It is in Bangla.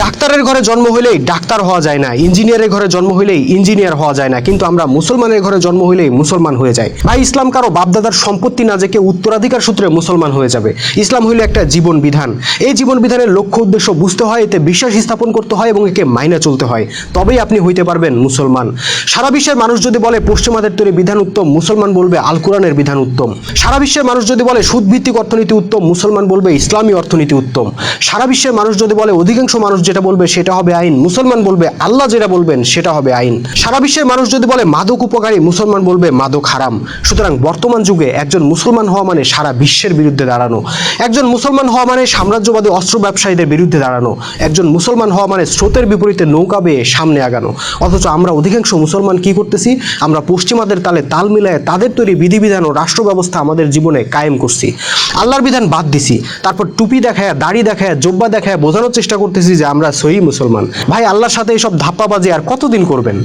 ডাক্তারের ঘরে জন্ম হইলেই ডাক্তার হওয়া যায় না, ইঞ্জিনিয়ারের ঘরে জন্ম হইলেই ইঞ্জিনিয়ার হওয়া যায় না, কিন্তু আমরা মুসলমানের ঘরে জন্ম হইলেই মুসলমান হয়ে যায় ভাই ইসলাম কারও বাপদাদার সম্পত্তি না কেউ উত্তরাধিকার সূত্রে মুসলমান হয়ে যাবে। ইসলাম হইল একটা জীবন বিধান। এই জীবন বিধানের লক্ষ্য উদ্দেশ্য বুঝতে হয়, এতে বিশ্বাস স্থাপন করতে হয় এবং একে মাইনা চলতে হয়। তবেই আপনি হইতে পারবেন মুসলমান। সারা বিশ্বের মানুষ যদি বলে পশ্চিমাদের তৈরি বিধান উত্তম, মুসলমান বলবে আল কোরআনের বিধান উত্তম। সারা বিশ্বের মানুষ যদি বলে সুদভিত্তিক অর্থনীতি উত্তম, মুসলমান বলবে ইসলামী অর্থনীতি উত্তম। সারা বিশ্বের মানুষ যদি বলে অধিকাংশ মানুষ যেটা বলবে সেটা হবে আইন, মুসলমান বলবে আল্লাহ যেটা বলবেন সেটা হবে আইন। সারা বিশ্বের মানুষ যদি বলে মাদক উপকারী, মুসলমান বলবে মাদক হারাম। সুতরাং বর্তমান যুগে একজন মুসলমান হওয়া মানে সারা বিশ্বের বিরুদ্ধে দাঁড়ানো। একজন মুসলমান হওয়া মানে সাম্রাজ্যবাদী অস্ত্র ব্যবসায়ীদের বিরুদ্ধে দাঁড়ানো। একজন মুসলমান হওয়া মানে স্রোতের বিপরীতে নৌকা বেয়ে সামনে আগানো। অথচ আমরা অধিকাংশ মুসলমান কি করতেছি? আমরা পশ্চিমাদের তালে তাল মিলায় তাদের তৈরি বিধিবিধান ও রাষ্ট্র ব্যবস্থা আমাদের জীবনে কায়েম করছি। আল্লাহর বিধান বাদ দিছি। তারপর টুপি দেখায়, দাড়ি দেখায়, জোব্বা দেখায় বোঝানোর চেষ্টা করতেছি যে আমরা সহি মুসলমান। ভাই, আল্লাহর সাথে এইসব ধাপ্পাবাজি আর কতদিন করবেন?